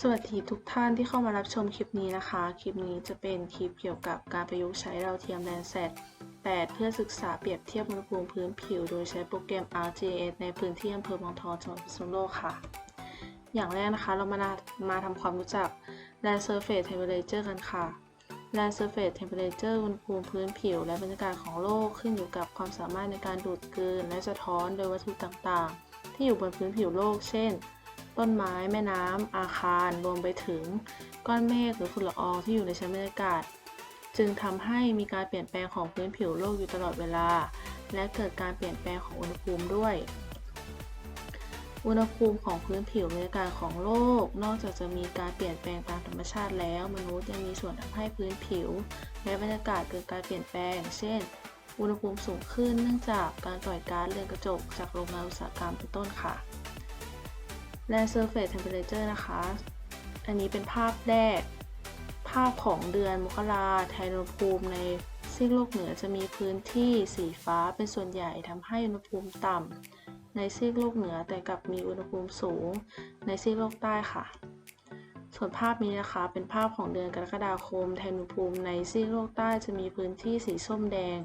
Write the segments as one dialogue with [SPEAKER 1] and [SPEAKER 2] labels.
[SPEAKER 1] สวัสดีทุกท่านที่เข้ามารับชมคลิปนี้นะคะ คลิปนี้จะเป็นคลิปเกี่ยวกับการประยุกต์ใช้ดาเทียม Landsat 8เพื่อศึกษาเปรียบเทียบอุณหภูมิพื้นผิว โดยใช้โปรแกรม RGS ในพื้นที่อำเภอบางทองจังหวัดพิษณุโลกค่ะ อย่างแรกนะคะเรามานามาทำความรู้จัก Land Surface Temperature กันค่ะ Land Surface Temperature อุณหภูมิพื้นผิว และบรรยากาศของโลกขึ้นอยู่กับความสามารถในการดูดกลืนและสะท้อนโดยวัตถุต่างๆ ที่อยู่บนพื้นผิวโลก เช่น ต้นไม้แม่น้ำ อาคารรวมไปถึงก้อนเมฆหรือฝุ่นละอองที่อยู่ในชั้นบรรยากาศ จึงทำให้มีการเปลี่ยนแปลงของพื้นผิวโลกอยู่ตลอดเวลา และเกิดการเปลี่ยนแปลงของอุณหภูมิด้วย อุณหภูมิของพื้นผิวบรรยากาศของโลก นอกจากจะมีการเปลี่ยนแปลงตามธรรมชาติแล้ว มนุษย์ยังมีส่วนทำให้พื้นผิว และบรรยากาศเกิดการเปลี่ยนแปลง เช่น อุณหภูมิสูงขึ้นเนื่องจากการปล่อยก๊าซเรือนกระจกจากโรงงานอุตสาหกรรมเป็นต้นค่ะ Land Surface Temperature นะคะ อันนี้เป็นภาพแรก ภาพของเดือนมกราไทยอุณหภูมิในซีกโลกเหนือจะมีพื้นที่สีฟ้าเป็นส่วนใหญ่ทำให้อุณหภูมิต่ำในซีกโลกเหนือแต่กลับมีอุณหภูมิสูงในซีกโลกใต้ค่ะ ส่วนภาพนี้นะคะ เป็นภาพของเดือนกรกฎาคมไทยอุณหภูมิในซีกโลกใต้จะมีพื้นที่สีส้มแดง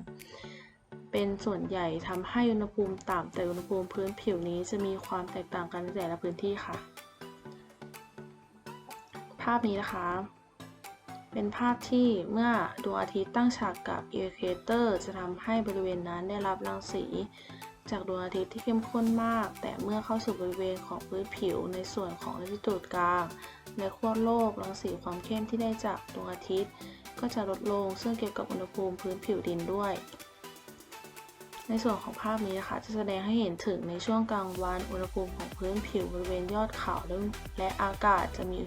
[SPEAKER 1] เป็นส่วนใหญ่ทำให้อุณหภูมิต่ำแต่อุณหภูมิพื้นผิวนี้จะมีความแตกต่างกันในแต่ละพื้นที่ค่ะ ภาพนี้นะคะ เป็นภาพที่เมื่อดวงอาทิตย์ตั้งฉากกับเอีควอเตอร์จะทำให้บริเวณนั้นได้รับรังสีจากดวงอาทิตย์ที่เข้มข้นมาก แต่เมื่อเข้าสู่บริเวณของพื้นผิวในส่วนของลัติจูดกลางและขั้วโลกรังสีความเข้มที่ได้จากดวงอาทิตย์ ก็จะลดลงซึ่งเกี่ยวกับอุณหภูมิพื้นผิวดินด้วย ในส่วนของภาพนี้นะคะจะแสดงให้เห็นถึงในช่วงกลางวันอุณหภูมิของพื้นผิวบริเวณยอดเขาและอากาศจะมี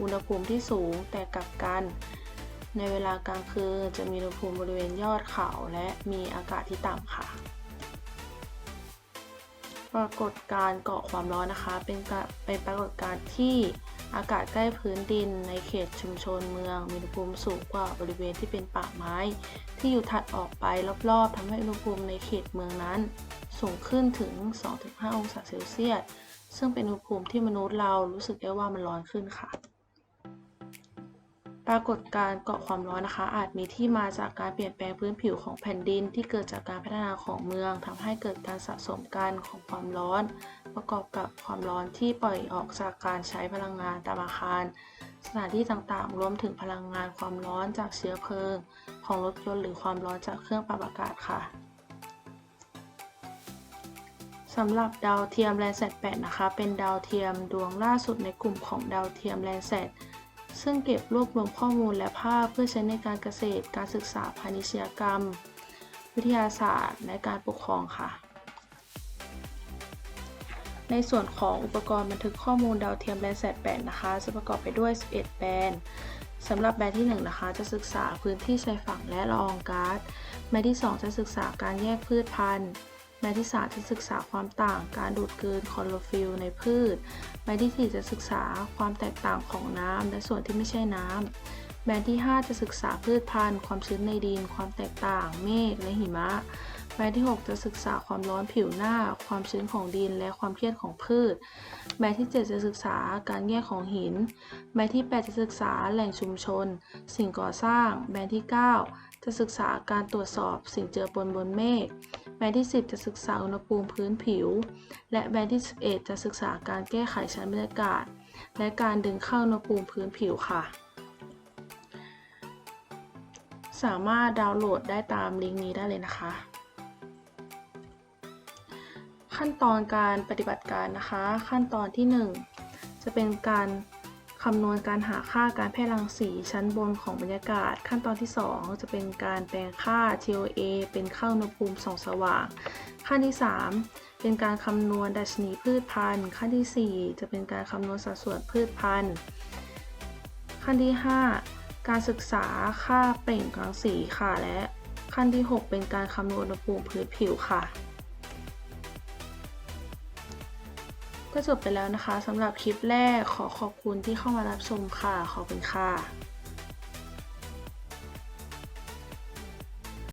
[SPEAKER 1] อุณหภูมิที่สูงแต่กลับกัน ในเวลากลางคืนจะมีอุณหภูมิบริเวณยอดเขาและมีอากาศที่ต่ำค่ะ ปรากฏการเกาะความร้อนนะคะ เป็นเป็นปรากฏการที่ อากาศใกล้พื้นดินในเขตชุมชนเมืองมีอุณหภูมิสูงกว่าบริเวณที่เป็นป่าไม้ ที่อยู่ถัดออกไปรอบๆทำให้อุณหภูมิในเขตเมืองนั้น สูงขึ้นถึง 2-5 องศาเซลเซียส ซึ่งเป็นอุณหภูมิที่มนุษย์เรารู้สึกได้ว่ามันร้อนขึ้นค่ะ ปรากฏการณ์เกาะความร้อนนะคะ อาจมีที่มาจากการเปลี่ยนแปลงพื้นผิวของแผ่นดิน ที่เกิดจากการพัฒนาของเมืองทำให้เกิดการสะสมกันของความร้อน ประกอบกับความร้อนที่ปล่อยออกจากการใช้พลังงานตามอาคาร สถานที่ต่างๆ รวมถึงพลังงานความร้อนจากเชื้อเพลิง ของรถยนต์หรือความร้อนจากเครื่องปรับอากาศค่ะสำหรับดาวเทียม Landsat 8นะคะ เป็นดาวเทียมดวงล่าสุดในกลุ่มของดาวเทียม Landsat ซึ่ ซึ่งเก็บรวบรวมข้อมูลและภาพเพื่อใช้ในการเกษตร การศึกษาพาณิชยกรรม วิทยาศาสตร์ และการปกครองค่ะ ในส่วนของอุปกรณ์บันทึกข้อมูลดาวเทียม Landsat 8นะคะ จะประกอบไปด้วย 11 แบนด์สำหรับแบนด์ที่ 1 นะคะ จะศึกษาพื้นที่ชายฝั่งและละอองก๊าซแบนด์ที่ 2 จะศึกษาการแยกพืชพันธุ์ แบนด์ที่3จะศึกษาความต่างการดูดกลืนคลอโรฟิลในพืชแบนด์ที่ 4 จะศึกษาความแตกต่างของน้ำและส่วนที่ไม่ใช่น้ำแบนที่ 5 จะศึกษาพืชพันธุ์ ความชื้นในดิน ความแตกต่าง เมฆและหิมะ แบนที่ 6 จะศึกษาความร้อนผิวหน้า ความชื้นของดิน และความเครียดของพืช แบนที่ 7 จะศึกษาการแยกของหิน แบนที่ 8 จะศึกษาแหล่งชุมชน สิ่งก่อสร้าง แบนที่ 9 จะศึกษาการตรวจสอบสิ่งเจือปนบนเมฆ แบนด์ที่ 10 จะศึกษาอุณหภูมิพื้นผิว และแบนด์ที่ 11 จะศึกษาการแก้ไขชั้นบรรยากาศ และการดึงเข้าอุณหภูมิพื้นผิวค่ะ สามารถดาวน์โหลดได้ตามลิงก์นี้ได้เลยนะคะ ขั้นตอนการปฏิบัติการนะคะ ขั้นตอนที่ 1 จะเป็นการ คำนวณการหาค่าการแพร่รังสีชั้นบนของบรรยากาศ ขั้นตอนที่ 2 จะเป็นการแปลงค่า TOA เป็นค่าอุณหภูมิส่องสว่าง ขั้นที่ 3 เป็นการคำนวณดัชนีพืชพันธุ์ ขั้นที่ 4 จะเป็นการคำนวณสัดส่วนพืชพันธุ์ ขั้นที่ 5 การศึกษาค่าเปล่งรังสีค่ะและขั้นที่ 6 เป็นการคำนวณอุณหภูมิพื้นผิวค่ะ ก็จบไปแล้วนะคะสำหรับคลิปแรกขอขอบคุณที่เข้ามารับชมค่ะ ขอบคุณค่ะ